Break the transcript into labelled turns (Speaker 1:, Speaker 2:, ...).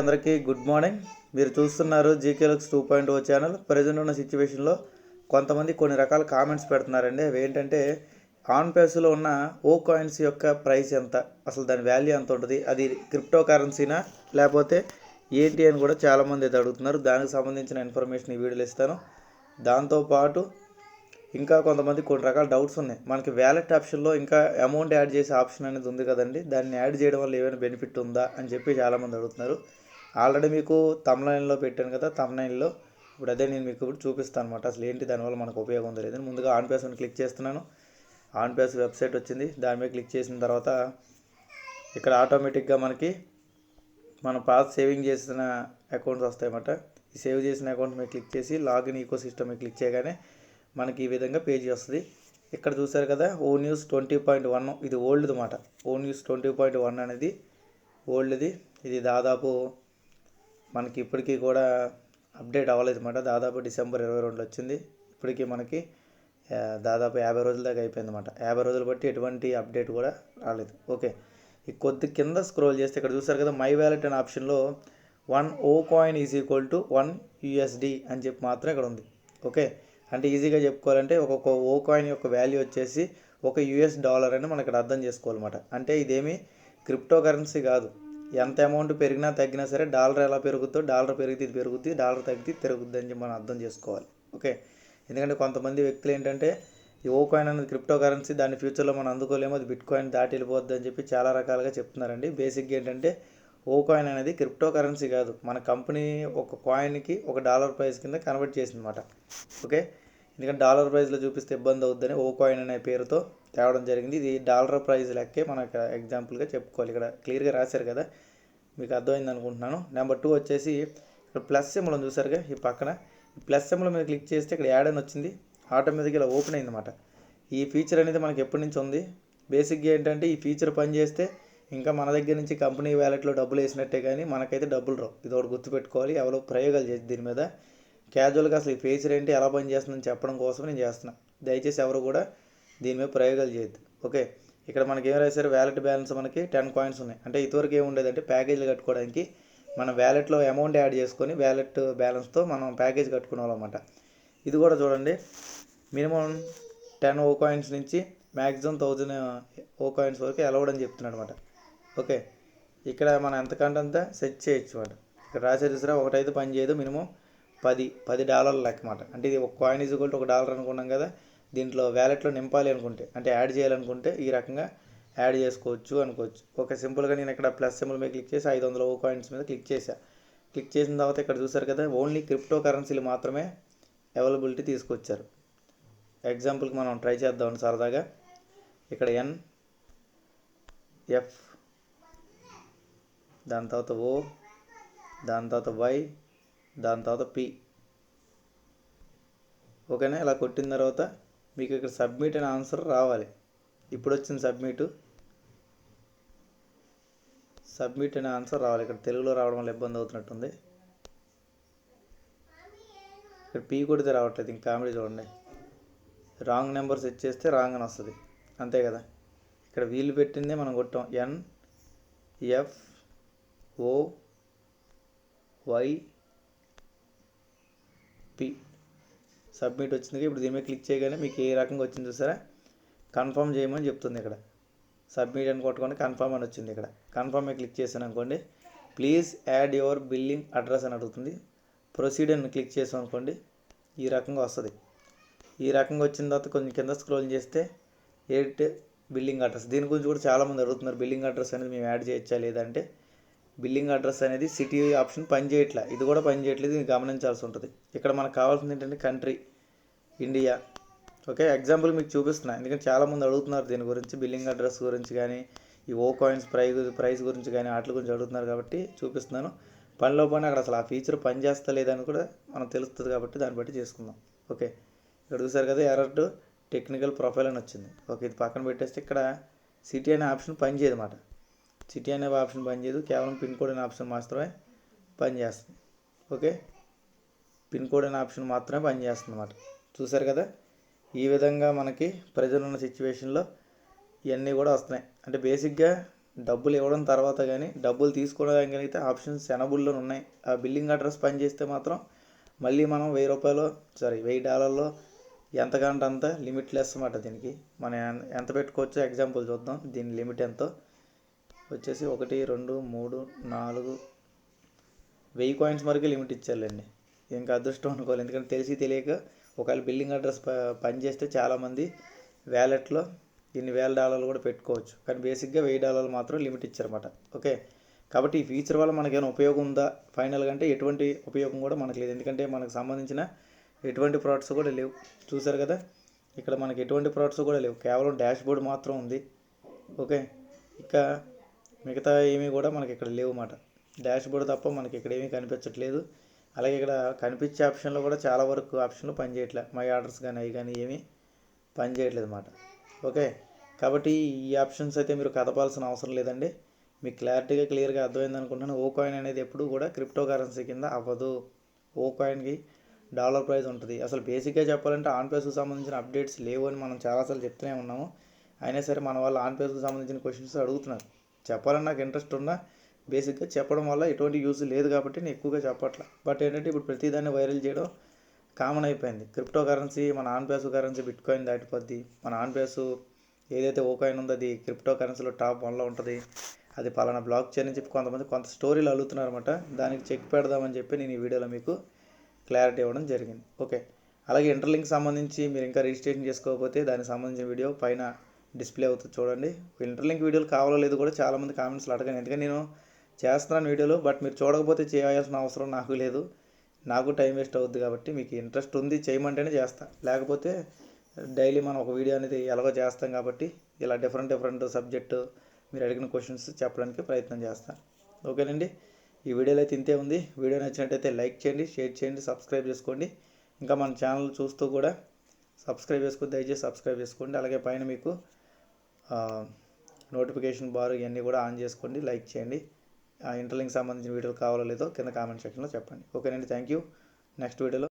Speaker 1: అందరికీ good morning. మీరు చూస్తున్నారు జీకేలక్స్ two point O channel present ఉన్న సిచ్యువేషన్లో కొంతమంది కొన్ని రకాల కామెంట్స్ పెడుతున్నారండి. అవి ఏంటంటే ఆన్ పేస్లో ఉన్న ఓ కాయిన్స్ యొక్క ప్రైస్ ఎంత? అసలు దాని వాల్యూ ఎంత ఉంటుంది? అది క్రిప్టో కరెన్సీనా లేకపోతే ఏంటి అని కూడా చాలామంది అయితే అడుగుతున్నారు. దానికి సంబంధించిన ఇన్ఫర్మేషన్ ఈ వీడియోలో ఇస్తాను. దాంతోపాటు ఇంకా కొంతమంది కొన్ని రకాల డౌట్స్ ఉన్నాయి. మనకి వ్యాలెట్ ఆప్షన్లో ఇంకా అమౌంట్ యాడ్ చేసే ఆప్షన్ అనేది ఉంది కదండి. దాన్ని యాడ్ చేయడం వల్ల ఏమైనా బెనిఫిట్ ఉందా అని చెప్పి చాలామంది అడుగుతున్నారు. ఆల్రెడీ మీకు తమ్లైన్లో పెట్టాను కదా తమ్లైన్లో ఇప్పుడు అదే నేను మీకు ఇప్పుడు చూపిస్తాను అనమాట అసలు ఏంటి దానివల్ల మనకు ఉపయోగం ఉందో లేదని. ముందుగా ఆన్ పేస్ అని క్లిక్ చేస్తున్నాను. ఆన్ పేస్ వెబ్సైట్ వచ్చింది. దాని మీద క్లిక్ చేసిన తర్వాత ఇక్కడ ఆటోమేటిక్గా మనకి మనం పాస్ సేవింగ్ చేసిన అకౌంట్స్ వస్తాయన్నమాట ఈ సేవ్ చేసిన అకౌంట్ మీద క్లిక్ చేసి లాగిన్ ఈకో సిస్టమ్ మీద క్లిక్ చేయగానే మనకి ఈ విధంగా పేజీ వస్తుంది. ఇక్కడ చూసారు కదా O news twenty point one. ఇది ఓల్డ్ అనమాట O news twenty point one అనేది ఓల్డ్ది. ఇది దాదాపు మనకి ఇప్పటికీ కూడా అప్డేట్ అవ్వలేదు అనమాట దాదాపు డిసెంబర్ ఇరవై రెండు వచ్చింది. ఇప్పటికీ మనకి దాదాపు యాభై రోజుల దాకా అయిపోయింది అనమాట యాభై రోజులు బట్టి ఎటువంటి అప్డేట్ కూడా రాలేదు. ఓకే. ఈ కొద్ది కింద స్క్రోల్ చేస్తే ఇక్కడ చూసారు కదా మై వ్యాలెట్ అనే ఆప్షన్లో one O coin is equal to one USD అని చెప్పి మాత్రం ఇక్కడ ఉంది. ఓకే. అంటే ఈజీగా చెప్పుకోవాలంటే ఒక్కొక్క ఓ కాయిన్ యొక్క వాల్యూ వచ్చేసి ఒక యూఎస్ డాలర్ అని మనం ఇక్కడ అర్థం చేసుకోవాలన్నమాట. అంటే ఇదేమి క్రిప్టో కరెన్సీ కాదు. ఎంత అమౌంట్ పెరిగినా తగ్గినా సరే డాలర్ ఎలా పెరుగుద్దో డాలర్ పెరిగితే ఇది పెరుగుద్ది డాలర్ తగ్గితే తిరుగుద్ది అని మనం అర్థం చేసుకోవాలి. ఓకే? ఎందుకంటే కొంతమంది వ్యక్తులు ఏంటంటే ఈ ఓ కాయిన్ అనేది క్రిప్టో కరెన్సీ దాని ఫ్యూచర్లో మనం అందుకోలేమో అది బిట్ కాయిన్ దాటి వెళ్ళిపోద్ది అని చెప్పి చాలా రకాలుగా చెప్తున్నారండి. బేసిక్గా ఏంటంటే ఓ కాయిన్ అనేది క్రిప్టో కరెన్సీ కాదు. మన కంపెనీ ఒక కాయిన్కి ఒక డాలర్ ప్రైస్ కింద కన్వర్ట్ చేసిందన్నమాట ఓకే? ఎందుకంటే డాలర్ ప్రైస్లో చూపిస్తే ఇబ్బంది అవుద్దని ఓ కాయిన్ అనే పేరుతో తేవడం జరిగింది. ఇది డాలర్ ప్రైస్ లెక్కే మనకు ఎగ్జాంపుల్గా చెప్పుకోవాలి. ఇక్కడ క్లియర్గా రాశారు కదా. మీకు అర్థమైంది అనుకుంటున్నాను. నెంబర్ టూ వచ్చేసి ఇక్కడ ప్లస్ సింబల్ చూసారుగా ఈ పక్కన. ఈ ప్లస్ సింబల్ మీద క్లిక్ చేస్తే ఇక్కడ యాడ్ అని వచ్చింది. ఆటోమేటిక్గా ఇలా ఓపెన్ అయిందన్నమాట ఈ ఫీచర్ అనేది మనకి ఎప్పటి నుంచి ఉంది? బేసిక్గా ఏంటంటే ఈ ఫీచర్ పనిచేస్తే ఇంకా మన దగ్గర నుంచి కంపెనీ వ్యాలెట్లో డబ్బులు వేసినట్టే కానీ మనకైతే డబ్బులు రావు. ఇది ఒకటి గుర్తుపెట్టుకోవాలి. ఎవరో ప్రయోగాలు చేసి దీని మీద. క్యాజువల్గా అసలు ఈ ఫీచర్ ఏంటి ఎలా పనిచేస్తుందని చెప్పడం కోసం నేను చేస్తున్నా. దయచేసి ఎవరు కూడా దీని మీద ప్రయోగాలు చేయొద్దు. ఓకే? ఇక్కడ మనకి ఏం రాశారు? వ్యాలెట్ బ్యాలెన్స్ మనకి టెన్ కాయిన్స్ ఉన్నాయి. అంటే ఇదివరకు ఏమి ఉండేదంటే ప్యాకేజీలు కట్టుకోవడానికి మన వ్యాలెట్లో అమౌంట్ యాడ్ చేసుకొని వ్యాలెట్ బ్యాలెన్స్తో మనం ప్యాకేజ్ కట్టుకునే వాళ్ళమాట ఇది కూడా చూడండి. మినిమం టెన్ ఓ కాయిన్స్ నుంచి మ్యాక్సిమం థౌజండ్ ఓ కాయిన్స్ వరకు అలౌడ్ అని చెప్తున్నాడు అనమాట ఓకే? ఇక్కడ మనం ఎంతకంటే అంతా సెట్ చేయొచ్చు అనమాట ఇక్కడ రాసేది సరే ఒకటైతే పని చేయదు. మినిమం పది పది డాలర్ల లెక్క అంటే ఇది ఒక కాయిన్ ఈజ్ ఈక్వల్ ఒక డాలర్ అనుకున్నాం కదా దీంట్లో వ్యాలెట్లో నింపాలి అనుకుంటే అంటే యాడ్ చేయాలనుకుంటే ఈ రకంగా యాడ్ చేసుకోవచ్చు అనుకోవచ్చు. ఒక సింపుల్గా నేను ఇక్కడ ప్లస్ సింబల్ మీద క్లిక్ చేసి ఐదు వందల ఓ కాయిన్స్ మీద క్లిక్ చేశా. క్లిక్ చేసిన తర్వాత ఇక్కడ చూసారు కదా ఓన్లీ క్రిప్టో కరెన్సీలు మాత్రమే అవైలబిలిటీ తీసుకొచ్చారు. ఎగ్జాంపుల్కి మనం ట్రై చేద్దాం సరదాగా. ఇక్కడ ఎన్ ఎఫ్ దాని తర్వాత ఓ దాని తర్వాత వై దాని తర్వాత పి. ఓకేనా? ఇలా కొట్టిన తర్వాత మీకు ఇక్కడ సబ్మిట్ అనే ఆన్సర్ రావాలి. ఇప్పుడు వచ్చింది సబ్మిట్. సబ్మిట్ అనే ఆన్సర్ రావాలి. ఇక్కడ తెలుగులో రావడం వల్ల ఇబ్బంది అవుతున్నట్టుంది. ఇక్కడ పీ కొడితే రావట్లేదు. ఇంకా కామెడీ చూడండి. రాంగ్ నెంబర్ సెట్ చేస్తే రాంగ్ అని వస్తుంది. అంతే కదా? ఇక్కడ వీలు పెట్టిందే మనం కొట్టాం. N F O Y P submit వచ్చింది ఇప్పుడు దీని మీద క్లిక్ చేయగానే మీకు ఏ రకంగా వచ్చింది చూసారా? కన్ఫర్మ్ చేయమని చెప్తుంది ఇక్కడ. సబ్మిట్ అని కొట్టుకొని కన్ఫర్మ్ అని వచ్చింది ఇక్కడ. కన్ఫర్మ్ క్లిక్ చేశాను అనుకోండి. Please add your billing address అని అడుగుతుంది. ప్రొసీడ్ అని క్లిక్ చేసాం అనుకోండి. ఈ రకంగా వస్తుంది. ఈ రకంగా వచ్చిన తర్వాత కొంచెం కింద స్క్రోల్ చేస్తే ఎయిట్ బిల్లింగ్ అడ్రస్. దీని గురించి కూడా చాలామంది అడుగుతున్నారు. బిల్లింగ్ అడ్రస్ అనేది మేము యాడ్ చేయొచ్చా లేదంటే బిల్లింగ్ అడ్రస్ అనేది సిటీ ఆప్షన్ పని చేయట్లే. ఇది కూడా పనిచేయట్లేదు ఇది గమనించాల్సి ఉంటుంది ఇక్కడ మనకు కావాల్సింది ఏంటంటే కంట్రీ ఇండియా. ఓకే ఎగ్జాంపుల్ మీకు చూపిస్తున్నా. ఎందుకంటే చాలామంది అడుగుతున్నారు దీని గురించి బిల్లింగ్ అడ్రస్ గురించి కానీ ఈ ఓ కాయిన్స్ ప్రైజ్ ప్రైస్ గురించి కానీ వాటి గురించి అడుగుతున్నారు కాబట్టి చూపిస్తున్నాను. పనిలో పని అక్కడ అసలు ఆ ఫీచర్ పనిచేస్తలేదని కూడా మనకు తెలుస్తుంది కాబట్టి దాన్ని బట్టి చేసుకుందాం. ఓకే ఇక్కడ చూసారు కదా ఎర్రర్ టు టెక్నికల్ ప్రొఫైల్ అని వచ్చింది. ఓకే ఇది పక్కన పెట్టేస్తే ఇక్కడ సిటీ అనే ఆప్షన్ పనిచేయదు అన్నమాట సిటీ అనే ఆప్షన్ పనిచేయదు కేవలం పిన్ కోడ్ అనే ఆప్షన్ మాత్రమే పనిచేస్తుంది ఓకే? పిన్ కోడ్ అనే ఆప్షన్ మాత్రమే పనిచేస్తుంది అన్నమాట చూసారు కదా? ఈ విధంగా మనకి ప్రజలు ఉన్న సిచ్యువేషన్లో ఇవన్నీ కూడా వస్తున్నాయి. అంటే బేసిక్గా డబ్బులు ఇవ్వడం తర్వాత కానీ డబ్బులు తీసుకోవడానికి అయితే ఆప్షన్స్ ఎనబుల్లో ఉన్నాయి. ఆ బిల్లింగ్ అడ్రస్ పనిచేస్తే మాత్రం మళ్ళీ మనం వెయ్యి రూపాయలు సారీ వెయ్యి డాలర్లో ఎంతకంటే అంత లిమిట్ లెస్ అన్నమాట దీనికి. మనం ఎంత పెట్టుకోవచ్చో ఎగ్జాంపుల్ చూద్దాం. దీని లిమిట్ ఎంతో? వచ్చేసి ఒకటి రెండు మూడు నాలుగు. వెయ్యి కాయిన్స్ వరకే లిమిట్ ఇచ్చారులేండి. ఇంకా అదృష్టం అనుకోవాలి. ఎందుకంటే తెలిసి తెలియక ఒకవేళ బిల్లింగ్ అడ్రస్ ప చాలామంది వ్యాలెట్లో ఇన్ని వేల డాలర్లు కూడా పెట్టుకోవచ్చు. కానీ బేసిక్గా వెయ్యి డాలర్లు మాత్రం లిమిట్ ఇచ్చారన్నమాట. ఓకే? కాబట్టి ఈ ఫీచర్ వల్ల మనకేమైనా ఉపయోగం ఉందా? ఫైనల్గా అంటే ఎటువంటి ఉపయోగం కూడా మనకు లేదు. ఎందుకంటే మనకు సంబంధించిన ఎటువంటి ప్రోడక్ట్స్ కూడా లేవు. చూసారు కదా? ఇక్కడ మనకి ఎటువంటి ప్రోడక్ట్స్ కూడా లేవు. కేవలం డాష్ బోర్డ్ మాత్రం ఉంది. ఓకే? ఇక మిగతా ఏమీ కూడా మనకి ఇక్కడ లేవు మాట డాష్ బోర్డ్ తప్ప మనకి ఇక్కడ ఏమీ కనిపించట్లేదు. అలాగే ఇక్కడ కనిపించే ఆప్షన్లో కూడా చాలా వరకు ఆప్షన్లు పనిచేయట్లే మై ఆర్డర్స్ కానీ అవి కానీ ఏమీ పనిచేయట్లేదు అన్నమాట. ఓకే? కాబట్టి ఈ ఆప్షన్స్ అయితే మీరు కదపాల్సిన అవసరం లేదండి. మీకు క్లారిటీగా క్లియర్గా అర్థమైంది అనుకుంటున్నాను. ఓ కాయిన్ అనేది ఎప్పుడు కూడా క్రిప్టో కరెన్సీ కింద అవ్వదు. ఓ కాయిన్కి డాలర్ ప్రైస్ ఉంటుంది. అసలు బేసిక్గా చెప్పాలంటే ఆన్ పేస్కి సంబంధించిన అప్డేట్స్ లేవు అని మనం చాలాసార్లు చెప్తూనే ఉన్నాము. అయినా సరే మన వాళ్ళు ఆన్ పేస్కి సంబంధించిన క్వశ్చన్స్ అడుగుతున్నారు. చెప్పాలని నాకు ఇంట్రెస్ట్ ఉన్నా బేసిక్గా చెప్పడం వల్ల ఎటువంటి యూజ్ లేదు కాబట్టి నేను ఎక్కువగా చెప్పట్లా. బట్ ఏంటంటే ఇప్పుడు ప్రతిదాన్ని వైరల్ చేయడం కామన్ అయిపోయింది. క్రిప్టో కరెన్సీ మన on pace currency bitcoin దాటిపోద్ది. మన ఆన్ పేసు ఏదైతే ఓ కాయిన్ ఉందో అది క్రిప్టో కరెన్సీలో టాప్ వన్లో ఉంటుంది. అది పలానా బ్లాక్ చైన్ అని చెప్పి కొంతమంది కొంత స్టోరీలు అల్లుతున్నారు అనమాట దానికి చెక్ పెడదామని చెప్పి నేను ఈ వీడియోలో మీకు క్లారిటీ ఇవ్వడం జరిగింది. ఓకే అలాగే ఇంటర్లింక్ సంబంధించి మీరు ఇంకా రిజిస్ట్రేషన్ చేసుకోకపోతే దానికి సంబంధించిన వీడియో పైన డిస్ప్లే అవుతుంది చూడండి. ఇంటర్లింక్ వీడియోలు కావాలో లేదు కూడా చాలామంది కామెంట్స్లో అడగండి. ఎందుకంటే నేను చేస్తున్నాను వీడియోలు బట్ మీరు చూడకపోతే చేయాల్సిన అవసరం నాకు లేదు. నాకు టైం వేస్ట్ అవుద్ది కాబట్టి మీకు ఇంట్రెస్ట్ ఉంది చేయమంటేనే చేస్తా. లేకపోతే డైలీ మనం ఒక వీడియో అనేది ఎలాగో చేస్తాం కాబట్టి ఇలా డిఫరెంట్ డిఫరెంట్ సబ్జెక్టు మీరు అడిగిన క్వశ్చన్స్ చెప్పడానికి ప్రయత్నం చేస్తాను ఓకేనండి? ఈ వీడియోలో అయితే ఇంతే ఉంది. వీడియో నచ్చినట్టయితే లైక్ చేయండి షేర్ చేయండి సబ్స్క్రైబ్ చేసుకోండి. ఇంకా మన ఛానల్ చూస్తూ కూడా సబ్స్క్రైబ్ చేసుకుని దయచేసి సబ్స్క్రైబ్ చేసుకోండి. అలాగే పైన మీకు నోటిఫికేషన్ బార్ ఇవన్నీ కూడా ఆన్ చేసుకోండి లైక్ చేయండి. ఆ ఇంటర్లింక్ సంబంధించిన వీడియోలు కావాలో లేదో కింద కామెంట్ సెక్షన్లో చెప్పండి. ఓకేనండి థ్యాంక్ యూ. నెక్స్ట్ వీడియోలో